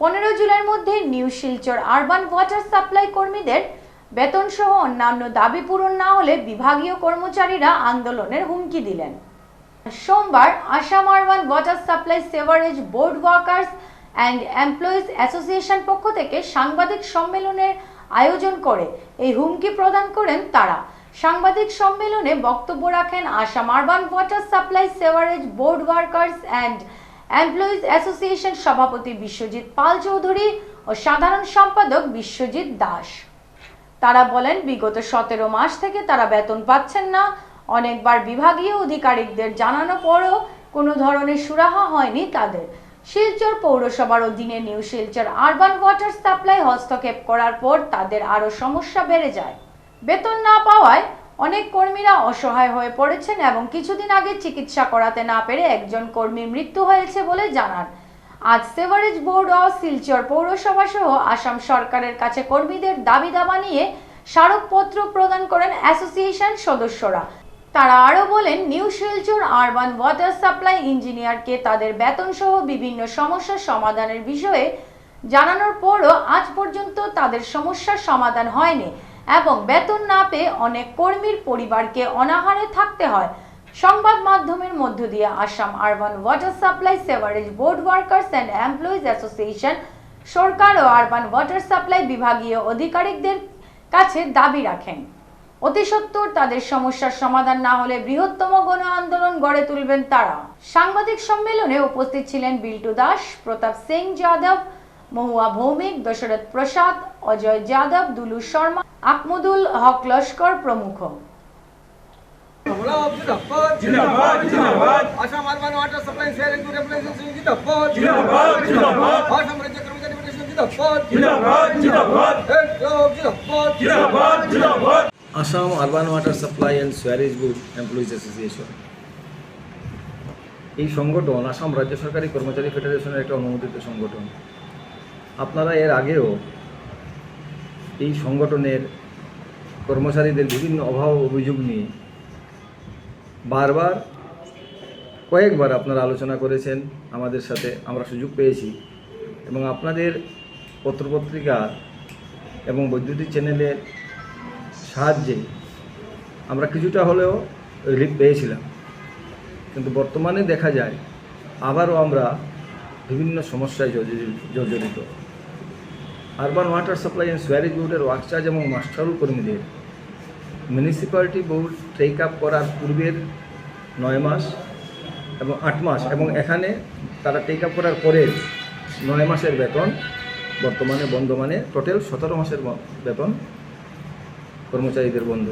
পনেরো জুলাইয়ের মধ্যে new Silchar urban water supply কর্মীদের বেতন সহ অন্যান্য দাবি পূরণ না হলে বিভাগীয় কর্মচারীরা আন্দোলনের হুমকি দিলেন। সোমবার Assam urban water supply sewerage board workers and employees association পক্ষ থেকে সাংবাদিক সম্মেলনের আয়োজন করে এই হুমকি প্রদান করেন তারা। সাংবাদিক সম্মেলনে বক্তব্য রাখেন Assam urban water supply sewerage board workers and employees association সভাপতি বিশ্বজিৎ পাল চৌধুরী ও সাধারণ সম্পাদক বিশ্বজিৎ দাস। তারা বলেন, বিগত সতেরো মাস থেকে তারা বেতন পাচ্ছেন না। অনেকবার বিভাগীয় আধিকারিকদের জানানো পরেও কোনো ধরনের সুরাহা হয়নি তাদের। শিলচর পৌরসভার অধীনে new Silchar urban water supply হস্তক্ষেপ করার পর তাদের আরও সমস্যা বেড়ে যায়। বেতন না পাওয়ায় অনেক কর্মীরা অসহায় হয়ে পড়েছেন এবং কিছুদিন আগে চিকিৎসা করাতে না পেরে একজন কর্মীর মৃত্যু হয়েছে বলে জানান। আজ সেভারেজ বোর্ড ও শিলচর পৌরসভা সহ আসাম সরকারের কাছে কর্মীদের দাবি দাবা নিয়ে স্মারকপত্র প্রদান করেন অ্যাসোসিয়েশন সদস্যরা। তারা আরও বলেন, new Silchar urban water supply ইঞ্জিনিয়ারকে তাদের বেতন সহ বিভিন্ন সমস্যার সমাধানের বিষয়ে জানানোর পরও আজ পর্যন্ত তাদের সমস্যার সমাধান হয়নি। এবং বেতন না পেয়ে অনেক কর্মীর পরিবারকে অনাহারে থাকতে হয়। সংবাদ মাধ্যমের মধ্য দিয়ে Assam urban water supply sewerage board workers and employees association সরকার ও আরবান ওয়াটার সাপ্লাই বিভাগীয় আধিকারিকদের কাছে দাবি রাখেন। অতি সত্বর তাদের সমস্যার সমাধান না হলে বৃহত্তম গণ আন্দোলন গড়ে তুলবেন তারা। সাংবাদিক সম্মেলনে উপস্থিত ছিলেন বিল্টু দাস, প্রতাপ সিং যাদব মহুয়া ভৌমিক দশরথ প্রসাদ অজয় যাদব দুলু শর্মা আকমুদুল হক লস্কর প্রমুখ। Assam urban water supply and sewerage board employees association. এই সংগঠন আসাম রাজ্য সরকারি কর্মচারী ফেডারেশনের একটা অনুমোদিত সংগঠন। আপনারা এর আগেও এই সংগঠনের কর্মচারীদের বিভিন্ন অভাব অভিযোগ নিয়ে বারবার কয়েকবার আপনারা আলোচনা করেছেন আমাদের সাথে, আমরা সুযোগ পেয়েছি। এবং আপনাদের পত্রপত্রিকা এবং বৈদ্যুতিক চ্যানেলের সাহায্যে আমরা কিছুটা হলেও রিলিফ পেয়েছিলাম। কিন্তু বর্তমানে দেখা যায়, আবারও আমরা বিভিন্ন সমস্যায় জর্জরিত। Urban water supply and sewerage বোর্ডের ওয়ার্কচার্জ এবং মাস্টারুল কর্মীদের। মিউনিসিপ্যালিটি বোর্ড টেক আপ করার পূর্বের নয় মাস এবং আট মাস, এবং এখানে তারা টেক আপ করার পরে নয় মাসের বেতন বর্তমানে বন্ধ মানে টোটাল সতেরো মাসের বেতন কর্মচারীদের বন্ধ।